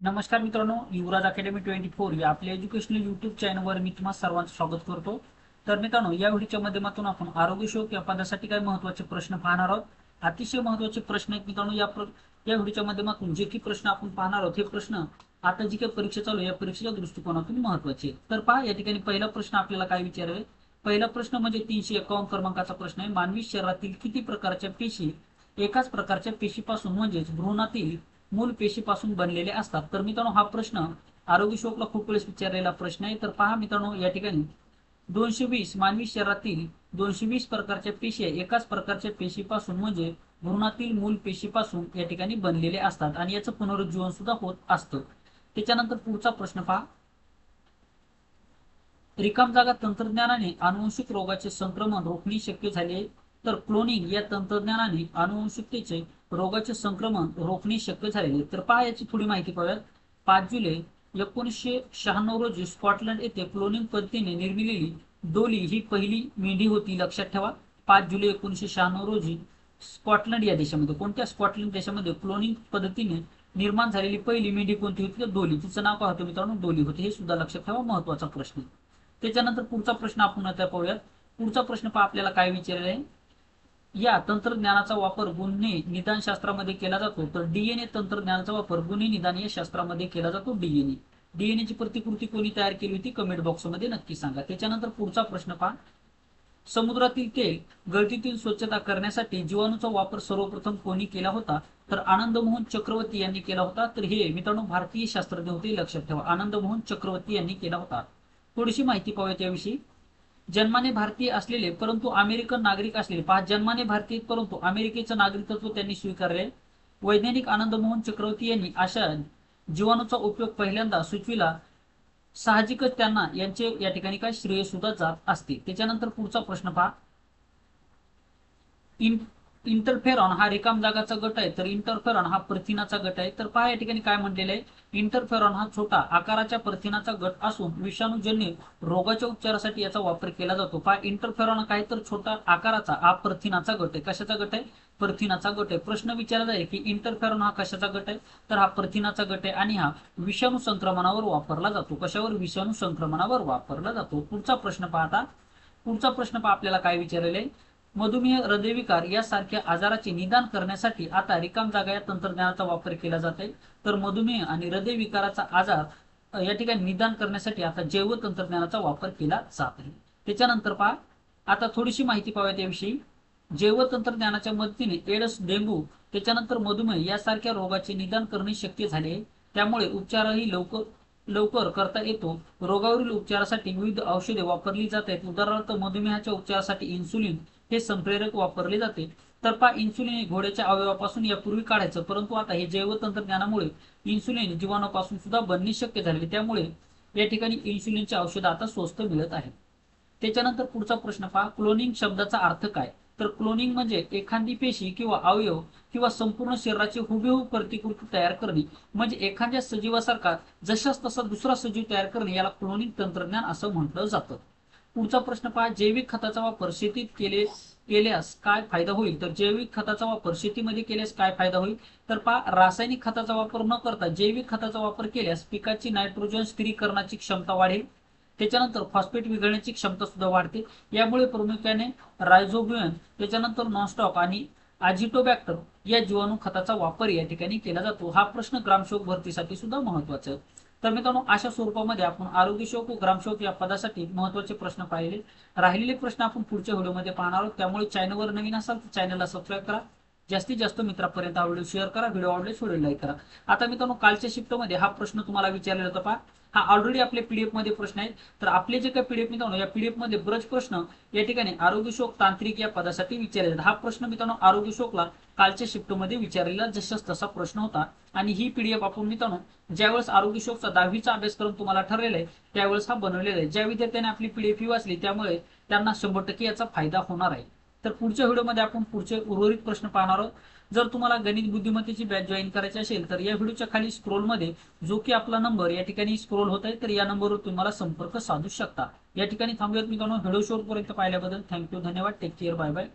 नमस्कार मित्रांनो युवराज academy twenty four या आपल्या एज्युकेशनल युट्यूब चॅनलवर मी तुम्हाला सर्वांचं स्वागत करतो. तर मित्रांनो या व्हिडिओच्या माध्यमातून आपण आरोग्य शोक या पदासाठी काही महत्त्वाचे प्रश्न पाहणार आहोत? अतिशय महत्त्वाचे प्रश्न आहेत मित्रांनो या या व्हिडिओच्या माध्यमातून जे काही प्रश्न आपण पाहणार आहोत हे प्रश्न आता जी काही परीक्षा चालू आहे या परीक्षेच्या दृष्टिकोनातून महत्त्वाचे आहेत. तर पहा या ठिकाणी पहिला प्रश्न आपल्याला काय विचारावे? पहिला प्रश्न म्हणजे तीनशे एकावन्न क्रमांकाचा प्रश्न आहे. मानवी शरीरातील किती प्रकारच्या पेशी एकाच प्रकारच्या पेशीपासून म्हणजेच भ्रूणातील मूल पेशीपासून बनलेले असतात. तर मित्रांनो हा प्रश्न आरोग्य शोकला खूप वेळेस विचारलेला प्रश्न आहे. तर पहा मित्रांनो या ठिकाणी दोनशे वीस मानवी शरीरातील दोनशे वीस प्रकारच्या पेशी एकाच प्रकारच्या पेशीपासून म्हणजे भ्रूणातील मूल पेशीपासून या ठिकाणी बनलेले असतात आणि याचं पुनरुज्जीवन सुद्धा होत असतं. त्याच्यानंतर पुढचा प्रश्न पहा. रिकाम जागा तंत्रज्ञानाने अनुवंशिक रोगाचे संक्रमण रोखणे शक्य झाले तर क्लोनिंग या तंत्रज्ञानाने अनुवंशिकतेचे रोगाचे संक्रमण रोखणे शक्य झालेले. तर पहा याची थोडी माहिती पाहूयात. पाच जुलै एकोणीसशे शहाण्णव रोजी स्कॉटलंड येथे क्लोनिंग पद्धतीने निर्मिलेली डोली ही पहिली मेंढी होती. लक्षात ठेवा पाच जुलै एकोणीसशे शहाण्णव रोजी स्कॉटलंड या देशामध्ये कोणत्या स्कॉटलंड देशामध्ये क्लोनिंग पद्धतीने निर्माण झालेली पहिली मेंढी कोणती होती? तर डोली. तिचं नाव काय होतं मित्रांनो डोली होते. हे सुद्धा लक्षात ठेवा महत्त्वाचा प्रश्न. त्याच्यानंतर पुढचा प्रश्न आपण आता पाहूयात. पुढचा प्रश्न पहा आपल्याला काय विचारलेला आहे? या तंत्रज्ञानाचा वापर गुन्हे निदान शास्त्रामध्ये केला जातो तर डीएनए तंत्रज्ञानाचा वापर गुन्हे निदान या शास्त्रामध्ये केला जातो डीएनए डीएनए ची प्रतिकृती कोणी तयार केली होती? कमेंट बॉक्समध्ये नक्की सांगा. त्याच्यानंतर पुढचा प्रश्न पहा. समुद्रातील तेल गळतीतील स्वच्छता करण्यासाठी जीवाणूचा वापर सर्वप्रथम कोणी केला होता? तर आनंद मोहन चक्रवर्ती यांनी केला होता. तर हे मित्रांनो भारतीय शास्त्रज्ञ होते लक्षात ठेवा. आनंद मोहन चक्रवर्ती यांनी केला होता. थोडीशी माहिती पाहूया त्याविषयी जन्माने भारतीय असलेले परंतु अमेरिकन नागरिक असलेले. पहा जन्माने भारतीय परंतु अमेरिकेचं नागरिकत्व त्यांनी स्वीकारले. वैज्ञानिक आनंद मोहन चक्रवर्ती यांनी अशा जीवाणूचा उपयोग पहिल्यांदा सुचविला. साहजिकच त्यांना यांचे या ठिकाणी काय श्रेय सुद्धा जात असते. त्याच्यानंतर पुढचा प्रश्न पहा. इन इंटरफेरॉन हा रिकाम जागाचा गट आहे. तर इंटरफेरॉन हा प्रथिनाचा गट आहे. तर पहा या ठिकाणी काय म्हटलेलं आहे? इंटरफेरॉन हा छोटा आकाराच्या प्रथिनाचा गट असून विषाणूजन्य रोगाच्या उपचारासाठी याचा वापर केला जातो. पहा इंटरफेरॉन काय तर छोटा आकाराचा हा प्रथिनाचा गट आहे. कशाचा गट आहे? प्रथिनाचा गट आहे. प्रश्न विचारला जाईल की इंटरफेरॉन हा कशाचा गट आहे? तर हा प्रथिनाचा गट आहे आणि हा विषाणू संक्रमणावर वापरला जातो. कशावर? विषाणू संक्रमणावर वापरला जातो. पुढचा प्रश्न पाहता. पुढचा प्रश्न पहा आपल्याला काय विचारलेला आहे? मधुमेह हृदयविकार यासारख्या आजाराचे निदान करण्यासाठी आता रिकाम जागा या तंत्रज्ञानाचा वापर केला जात आहे. तर मधुमेह आणि हृदयविकाराचा आजार या ठिकाणी निदान करण्यासाठी आता जैव तंत्रज्ञानाचा वापर केला जात आहे. त्याच्यानंतर पहा आता थोडीशी माहिती पाहूया त्याविषयी जैव तंत्रज्ञानाच्या मदतीने एड्स डेंग्यू त्याच्यानंतर मधुमेह यासारख्या रोगाचे निदान करणे शक्य झाले त्यामुळे उपचारही लवकर लवकर करता येतो. रोगावरील उपचारासाठी विविध औषधे वापरली जात आहेत. उदाहरणार्थ मधुमेहाच्या उपचारासाठी इन्सुलिन हे संप्रेरक वापरले जाते. तर पा इन्सुलिन हे घोड्याच्या अवयवापासून यापूर्वी काढायचं परंतु आता हे जैव तंत्रज्ञानामुळे इन्सुलिन जीवाणूपासून सुद्धा बनणे शक्य झाले त्यामुळे या ठिकाणी इन्सुलिनचे औषध आता स्वस्त मिळत आहेत त्याच्यानंतर पुढचा प्रश्न पहा क्लोनिंग शब्दाचा अर्थ काय? तर क्लोनिंग म्हणजे एखादी पेशी किंवा अवयव किंवा संपूर्ण शरीराची हुबेहूब प्रतिकृती तयार करणे. म्हणजे एखाद्या सजीवासारखा जशाच तसा दुसरा सजीव तयार करणे याला क्लोनिंग तंत्रज्ञान असं म्हटलं जातं. पुढचा प्रश्न पहा. जैविक खताचा वापर शेतीत केले केल्यास काय फायदा होईल? तर जैविक खताचा वापर शेतीमध्ये केल्यास काय फायदा होईल? तर पहा रासायनिक खताचा वापर न करता जैविक खताचा वापर केल्यास पिकाची नायट्रोजन स्थिरीकरणाची क्षमता वाढेल. त्याच्यानंतर फॉस्फेट विघळण्याची क्षमता सुद्धा वाढते. यामुळे प्रामुख्याने रायझोबियन त्याच्यानंतर नॉनस्टॉप आणि आजिटोबॅक्टर या जीवाणू खताचा वापर या ठिकाणी केला जातो. हा प्रश्न ग्रामसेवक भरतीसाठी सुद्धा महत्त्वाचा आहे. तर मित्रांनो अशा स्वरूपामध्ये आपण आरोग्य शोक व ग्रामशोक या पदासाठी महत्त्वाचे प्रश्न पाहिले. राहिलेले प्रश्न आपण पुढच्या व्हिडिओमध्ये पाहणार आहोत. त्यामुळे चॅनलवर नवीन असाल तर चॅनलला सबस्क्राईब करा. जास्तीत जास्त मित्रांपर्यंत हा व्हिडिओ शेअर करा. व्हिडिओ आवडल्यास व्हिडिओ लाईक करा. आता मित्रांनो कालच्या शिफ्टमध्ये हा प्रश्न तुम्हाला विचारलेला होता पहा. हा ऑलरेडी आपल्या पीडीएफमध्ये प्रश्न आहेत. तर आपले जे काही पीडीएफ मित्रांनो या पीडीएफमध्ये बरेच प्रश्न या ठिकाणी आरोग्य शोक तांत्रिक या पदासाठी विचारले जातात हा प्रश्न मित्रांनो आरोग्य शोकला कालच्या शिफ्टमध्ये विचारलेला जशाच तसा प्रश्न होता. आणि ही पीडीएफ आपण मित्रांनो ज्यावेळेस आरोग्य शोकचा दहावीचा अभ्यासक्रम तुम्हाला ठरलेला आहे त्यावेळेस हा बनवलेला आहे. ज्या विद्यार्थ्यांनी आपली पीडीएफ ही वाचली त्यामुळे त्यांना शंभर टक्के याचा फायदा होणार आहे. तर पुढच्या व्हिडिओमध्ये आपण पुढचे उर्वरित प्रश्न पाहणार आहोत. जर तुम्हाला गणित बुद्धिमत्तेची बॅच जॉईन करायची असेल तर या व्हिडिओच्या खाली स्क्रोलमध्ये जो की आपला नंबर या ठिकाणी स्क्रोल होत आहे तर या नंबरवर तुम्हाला संपर्क साधू शकता. या ठिकाणी थांबूयात मित्रांनो. व्हिडिओ शोर पर्यंत पाहिल्याबद्दल थँक्यू धन्यवाद. Take care bye bye